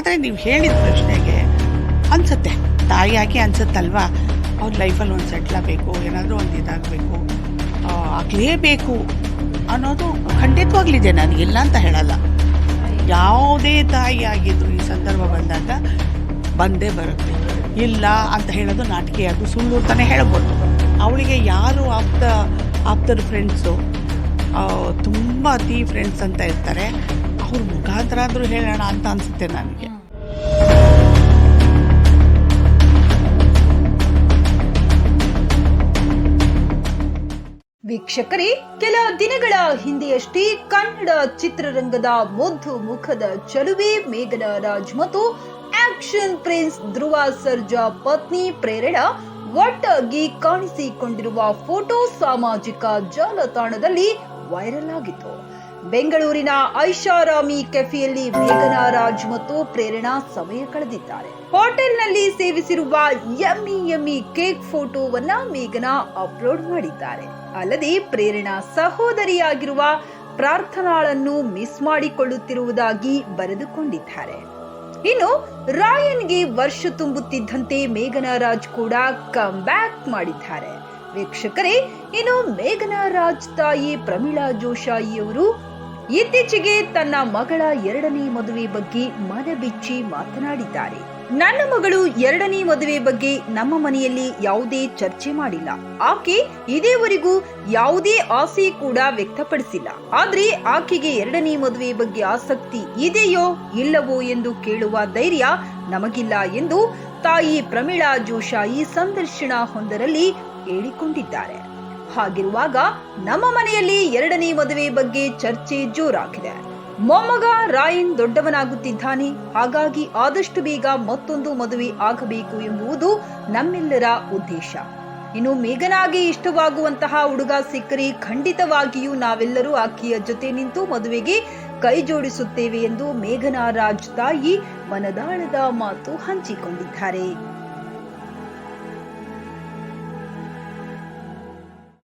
ಆದರೆ ನೀವು ಹೇಳಿದ ಪ್ರಶ್ನೆಗೆ ಅನ್ಸುತ್ತೆ. ತಾಯಿಯಾಗಿ ಅನ್ಸುತ್ತಲ್ವಾ? ಅವ್ರ ಲೈಫಲ್ಲಿ ಒಂದು ಸೆಟ್ಲಾಗಬೇಕು ಏನಾದರೂ ಒಂದು ಇದಾಗಬೇಕು ಆಗಲೇಬೇಕು ಅನ್ನೋದು ಖಂಡಿತವಾಗ್ಲಿದೆ ನಾನು ಇಲ್ಲ ಅಂತ ಹೇಳಲ್ಲ. ಯಾವುದೇ ತಾಯಿ ಈ ಸಂದರ್ಭ ಬಂದಾಗ ಬಂದೇ ಬರುತ್ತೆ. ಇಲ್ಲ ಅಂತ ಹೇಳೋದು ನಾಟಕೀಯ ಅದು ಸುಳ್ಳು ಅಂತಲೇ ಹೇಳ್ಬೋದು. ಅವಳಿಗೆ ಯಾರು ಆಪ್ತ, ಆಪ್ತರ ಫ್ರೆಂಡ್ಸು ತುಂಬ ಅತಿ ಫ್ರೆಂಡ್ಸ್ ಅಂತ ಇರ್ತಾರೆ. ಅವ್ರ ಮುಖಾಂತರ ಆದರೂ ಹೇಳೋಣ ಅಂತ ಅನ್ಸುತ್ತೆ ನನಗೆ. ವೀಕ್ಷಕರೇ ಕೆಲ ದಿನಗಳ ಹಿಂದೆಯಷ್ಟೇ ಕನ್ನಡ ಚಿತ್ರರಂಗದ ಮುದ್ದು ಮುಖದ ಚಲುವೆ ಮೇಘನ ರಾಜ್ ಮತ್ತು ಆಕ್ಷನ್ ಪ್ರಿನ್ಸ್ ಧ್ರುವ ಸರ್ಜಾ ಪತ್ನಿ ಪ್ರೇರಣಾ ಒಟ್ಟಾಗಿ ಕಾಣಿಸಿಕೊಂಡಿರುವ ಫೋಟೋ ಸಾಮಾಜಿಕ ಜಾಲತಾಣದಲ್ಲಿ ವೈರಲ್ ಆಗಿತ್ತು. ಬೆಂಗಳೂರಿನ ಐಷಾರಾಮಿ ಕೆಫೆಯಲ್ಲಿ ಮೇಘನಾ ರಾಜ್ ಮತ್ತು ಪ್ರೇರಣಾ ಸಮಯ ಕಳೆದಿದ್ದಾರೆ. ಹೋಟೆಲ್ನಲ್ಲಿ ಸೇವಿಸಿರುವ ಯಮ್ಮಿ ಯಮ್ಮಿ ಕೇಕ್ ಫೋಟೋವನ್ನ ಮೇಘನಾ ಅಪ್ಲೋಡ್ ಮಾಡಿದ್ದಾರೆ. ಅಲ್ಲದೆ ಪ್ರೇರಣಾ ಸಹೋದರಿಯಾಗಿರುವ ಪ್ರಾರ್ಥನಾಳನ್ನು ಮಿಸ್ ಮಾಡಿಕೊಳ್ಳುತ್ತಿರುವುದಾಗಿ ಬರೆದುಕೊಂಡಿದ್ದಾರೆ. ಇನ್ನು ರಾಯನ್ಗೆ ವರ್ಷ ತುಂಬುತ್ತಿದ್ದಂತೆ ಮೇಘನಾ ರಾಜ್ ಕೂಡ ಕಮ್ ಬ್ಯಾಕ್ ಮಾಡಿದ್ದಾರೆ. ವೀಕ್ಷಕರೇ, ಇನ್ನು ಮೇಘನಾ ರಾಜ್ ತಾಯಿ ಪ್ರಮೀಳಾ ಜೋಶಾಯಿಯವರು ಇತ್ತೀಚೆಗೆ ತನ್ನ ಮಗಳ ಎರಡನೇ ಮದುವೆ ಬಗ್ಗೆ ಮನಬಿಚ್ಚಿ ಮಾತನಾಡಿದ್ದಾರೆ. ನನ್ನ ಮಗಳು ಎರಡನೇ ಮದುವೆ ಬಗ್ಗೆ ನಮ್ಮ ಮನೆಯಲ್ಲಿ ಯಾವುದೇ ಚರ್ಚೆ ಮಾಡಿಲ್ಲ. ಆಕೆ ಇದೇವರೆಗೂ ಯಾವುದೇ ಆಸೆ ಕೂಡ ವ್ಯಕ್ತಪಡಿಸಿಲ್ಲ. ಆದ್ರೆ ಆಕೆಗೆ ಎರಡನೇ ಮದುವೆ ಬಗ್ಗೆ ಆಸಕ್ತಿ ಇದೆಯೋ ಇಲ್ಲವೋ ಎಂದು ಕೇಳುವ ಧೈರ್ಯ ನಮಗಿಲ್ಲ ಎಂದು ತಾಯಿ ಪ್ರಮೀಳಾ ಜೋಶಾಯಿ ಸಂದರ್ಶನ ಹೊಂದರಲ್ಲಿ ಹೇಳಿಕೊಂಡಿದ್ದಾರೆ. ಹಾಗಿರುವಾಗ ನಮ್ಮ ಮನೆಯಲ್ಲಿ ಎರಡನೇ ಮದುವೆ ಬಗ್ಗೆ ಚರ್ಚೆ ಜೋರಾಗಿದೆ. ಮೊಮ್ಮಗ ರಾಯನ್ ದೊಡ್ಡವನಾಗುತ್ತಿದ್ದಾನೆ. ಹಾಗಾಗಿ ಆದಷ್ಟು ಬೇಗ ಮತ್ತೊಂದು ಮದುವೆ ಆಗಬೇಕು ಎಂಬುದು ನಮ್ಮೆಲ್ಲರ ಉದ್ದೇಶ. ಇನ್ನು ಮೇಘನಾಗಿ ಇಷ್ಟವಾಗುವಂತಹ ಹುಡುಗ ಸಿಕ್ಕರೆ ಖಂಡಿತವಾಗಿಯೂ ನಾವೆಲ್ಲರೂ ಆಕೆಯ ಜೊತೆ ನಿಂತು ಮದುವೆಗೆ ಕೈ ಜೋಡಿಸುತ್ತೇವೆ ಎಂದು ಮೇಘನಾ ರಾಜ್ ತಾಯಿ ಮನದಾಳದ ಮಾತು ಹಂಚಿಕೊಂಡಿದ್ದಾರೆ.